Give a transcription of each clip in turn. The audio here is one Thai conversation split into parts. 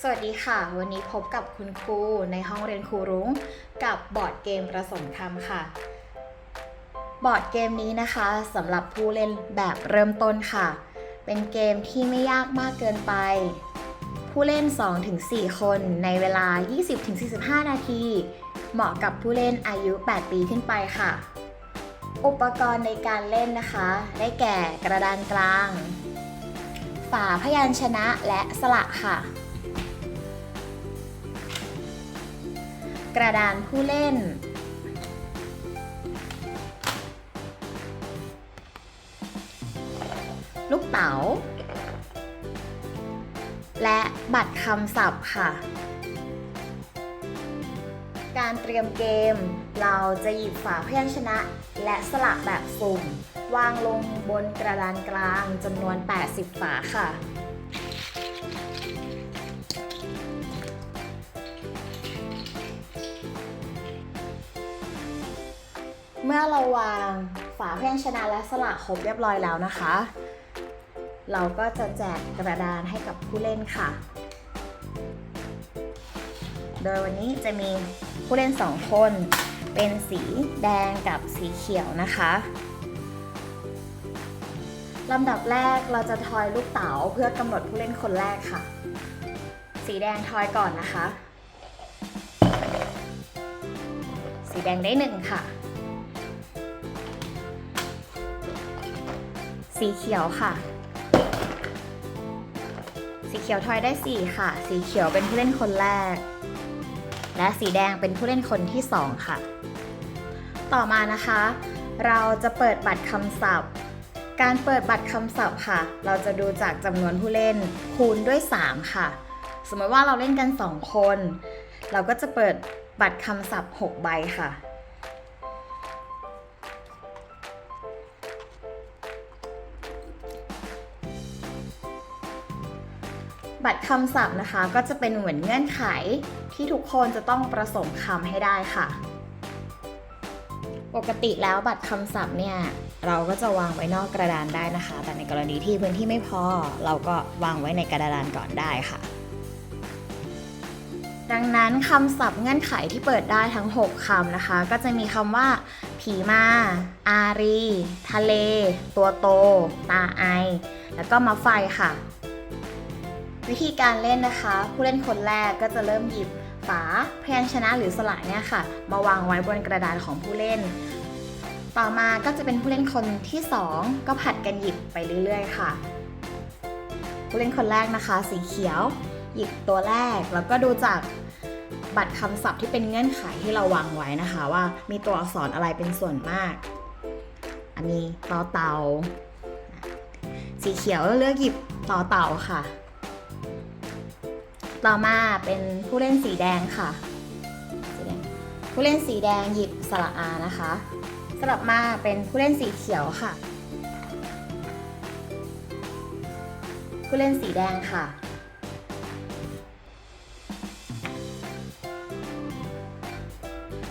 สวัสดีค่ะ วันนี้พบกับคุณครูในห้องเรียนครูรุ้งกับบอร์ดเกมประสมคำค่ะ บอร์ดเกมนี้นะคะสำหรับผู้เล่นแบบเริ่มต้นค่ะ เป็นเกมที่ไม่ยากมากเกินไป ผู้เล่น 2-4 คนในเวลา 20-45 นาที เหมาะกับผู้เล่นอายุ 8 ปีขึ้นไปค่ะ อุปกรณ์ในการเล่นนะคะ ได้แก่กระดานกลาง ฝาพยัญชนะและสระค่ะ กระดานผู้เล่น ลูกเต๋า และบัตรคำศัพท์ค่ะ การเตรียมเกม เราจะหยิบฝาพยัญชนะ และสลักแบบสุ่ม วางลงบนกระดานกลางจำนวน 80 ฝาค่ะ มื่อเราวางฝาแพยัญชนะและสลักครบเรียบร้อยแล้วนะคะ เราก็จะแจกกระดานให้กับผู้เล่นค่ะ โดยวันนี้จะมีผู้เล่น 2 คนเป็นสีแดงกับสีเขียวนะคะลำดับแรกเราจะทอยลูกเต๋าเพื่อกำหนดผู้เล่นคนแรกค่ะ สีแดงทอยก่อนนะคะ สีแดงได้หนึ่งค่ะ สีเขียวค่ะ สีเขียวทอยได้ 4 ค่ะ สีเขียวเป็นผู้เล่นคนแรก และสีแดงเป็นผู้เล่นคนที่ 2 ค่ะ ต่อมานะคะ เราจะเปิดบัตรคำศัพท์ การเปิดบัตรคำศัพท์ค่ะ เราจะดูจากจำนวนผู้เล่นคูณด้วย 3 ค่ะ สมมติว่าเราเล่นกัน 2 คน เราก็จะเปิดบัตรคำศัพท์ 6 ใบค่ะ บัตรคำศัพท์นะคะ ก็จะเป็นเหมือนเงื่อนไขที่ทุกคนจะต้องประสมคำให้ได้ค่ะ ปกติแล้วบัตรคำศัพท์เนี่ยเราก็จะวางไว้นอกกระดานได้นะคะ แต่ในกรณีที่พื้นที่ไม่พอ เราก็วางไว้ในกระดานก่อนได้ค่ะ ดังนั้นคำศัพท์เงื่อนไขที่เปิดได้ทั้ง 6คำนะคะ ก็จะมีคำว่า ผีมา อารี ทะเล ตัวโต ตาไอ แล้วก็มาไฟค่ะ วิธีการเล่นนะคะ ผู้เล่นคนแรกก็จะเริ่มหยิบฝาพยัญชนะหรือสระเนี่ยค่ะ มาวางไว้บนกระดานของผู้เล่น ต่อมาก็จะเป็นผู้เล่นคนที่ 2 ก็ผัดกันหยิบไปเรื่อยๆ ค่ะ ผู้เล่นคนแรกนะคะ สีเขียว หยิบตัวแรกแล้วก็ดูจากบัตรคำศัพท์ที่เป็นเงื่อนไขที่เราวางไว้นะคะ ว่ามีตัวอักษรอะไรเป็นส่วนมาก อันนี้ต่อเต่าสีเขียวเลือกหยิบต่อเต่าค่ะ ต่อมาเป็นผู้เล่นสีแดงค่ะสีแดงผู้เล่นสีแดงหยิบสระอานะคะสลับมาเป็นผู้เล่นสีเขียวค่ะ ผู้เล่นสีแดงค่ะ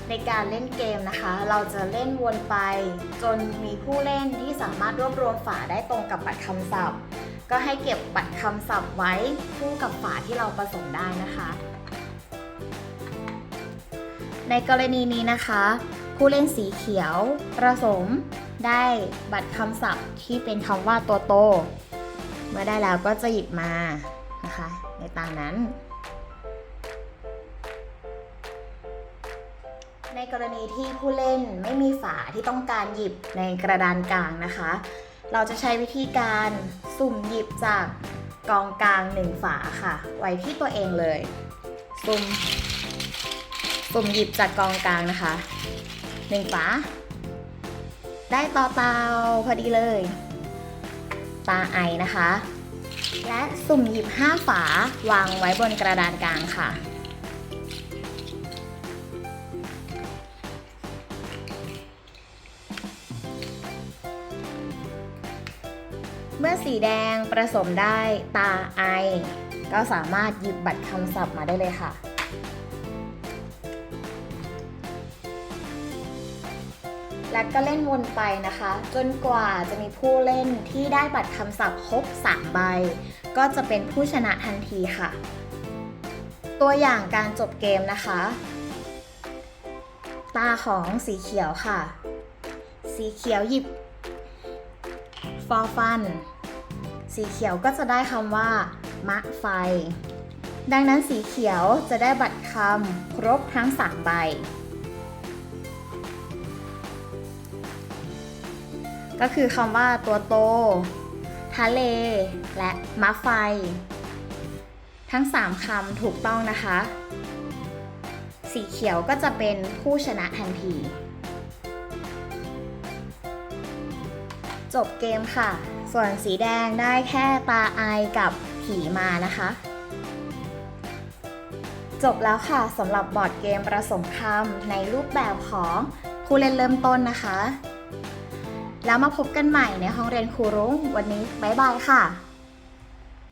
ในการเล่นเกมนะคะ เราจะเล่นวนไป จนมีผู้เล่นที่สามารถรวบรวมฝาได้ตรงกับบัตรคำศัพท์ ก็ให้เก็บบัตรคำศัพท์ไว้คู่กับฝาที่เราผสมได้นะคะ ในกรณีนี้นะคะ ผู้เล่นสีเขียวประสมได้บัตรคำศัพท์ที่เป็นคำว่าตัวโต เมื่อได้แล้วก็จะหยิบมานะคะ ในตานั้น ในกรณีที่ผู้เล่นไม่มีฝาที่ต้องการหยิบในกระดานกลางนะคะ เราจะใช้วิธีการสุ่มหยิบจากกองกลางหนึ่งฝาค่ะ ไว้ที่ตัวเองเลย สุ่มสุ่มหยิบจากกองกลางนะคะหนึ่งฝา ได้ต่อเตาพอดีเลย ตาไอนะคะ และสุ่มหยิบ5ฝาวางไว้บนกระดานกลางค่ะ เมื่อสีแดงผสมได้ตาไอ ก็สามารถหยิบบัตรคำศัพท์มาได้เลยค่ะ และก็เล่นวนไปนะคะ จนกว่าจะมีผู้เล่นที่ได้บัตรคำศัพท์ครบ 3 ใบ ก็จะเป็นผู้ชนะทันทีค่ะ ตัวอย่างการจบเกมนะคะ ตาของสีเขียวค่ะ สีเขียวหยิบ for fun สีเขียวก็จะได้คำว่ามะไฟ ดังนั้นสีเขียวจะได้บัตรคำครบทั้ง3ใบ ก็คือคำว่าตัวโต ทะเล และมะไฟ ทั้ง 3คำถูกต้องนะคะ สีเขียวก็จะเป็นผู้ชนะทันที จบเกมค่ะ ส่วนสีแดงได้แค่ตาไอกับผีมานะคะ จบแล้วค่ะสำหรับบอร์ดเกมประสมคำในรูปแบบของผู้เรียนเริ่มต้นนะคะ แล้วมาพบกันใหม่ในห้องเรียนครูรุ้งวันนี้บ๊ายบายค่ะ